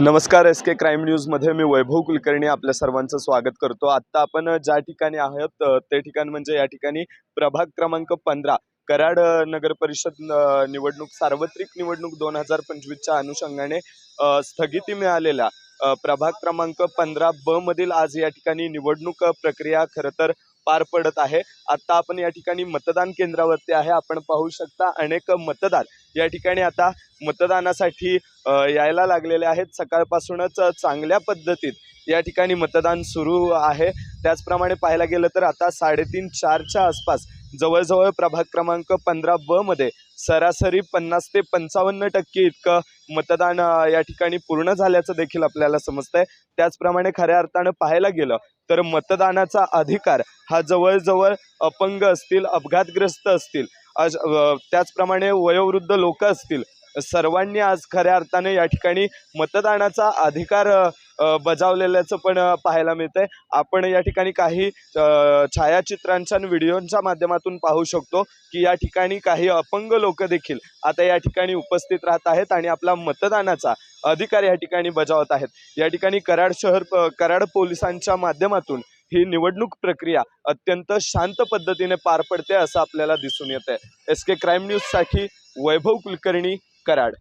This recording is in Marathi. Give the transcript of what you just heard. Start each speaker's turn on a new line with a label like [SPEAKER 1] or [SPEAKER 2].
[SPEAKER 1] नमस्कार एस के क्राईम न्यूजमध्ये मी वैभव कुलकर्णी आपल्या सर्वांचं स्वागत करतो. आत्ता आपण ज्या ठिकाणी आहोत ते ठिकाण म्हणजे या ठिकाणी प्रभाग क्रमांक पंधरा कराड नगर परिषद निवडणूक सार्वत्रिक निवडणूक दोन हजार पंचवीसच्या अनुषंगाने स्थगिती मिळालेल्या प्रभाग क्रमांक पंधरा ब मधील आज या ठिकाणी निवडणूक प्रक्रिया खरं तर पार पडत आहे. आत्ता आपण या ठिकाणी मतदान केंद्रावरती आहे. आपण पाहू शकता अनेक मतदार या ठिकाणी आता मतदानासाठी यायला लागलेले आहेत. सकाळपासूनच चांगल्या पद्धतीत या ठिकाणी मतदान सुरू आहे. त्याचप्रमाणे पाहायला गेलं तर आता साडेतीन चारच्या आसपास जवळजवळ प्रभाग क्रमांक पंधरा ब मध्ये सरासरी पन्नास ते पंचावन्न टक्के इतकं मतदान या ठिकाणी पूर्ण झाल्याचं देखील आपल्याला समजतंय. त्याचप्रमाणे खऱ्या अर्थानं पाहायला गेलं तर मतदानाचा अधिकार हा जवळजवळ अपंग असतील अपघातग्रस्त असतील त्याचप्रमाणे वयोवृद्ध लोक असतील सर्वांनी आज खऱ्या अर्थाने या ठिकाणी मतदानाचा अधिकार बजावलेल्याचं पण पाहायला पाहायला मिळतंय. आपण या ठिकाणी काही छायाचित्रांच्या आणि व्हिडिओच्या माध्यमातून पाहू शकतो की या ठिकाणी काही अपंग लोक देखील आता या ठिकाणी उपस्थित राहत आहेत आणि आपला मतदानाचा अधिकार या ठिकाणी बजावत आहेत. या ठिकाणी कराड शहर कराड पोलिसांच्या माध्यमातून ही निवडणूक प्रक्रिया अत्यंत शांत पद्धतीने पार पडते असं आपल्याला दिसून येत आहे एस के क्राईम न्यूजसाठी वैभव कुलकर्णी कराड.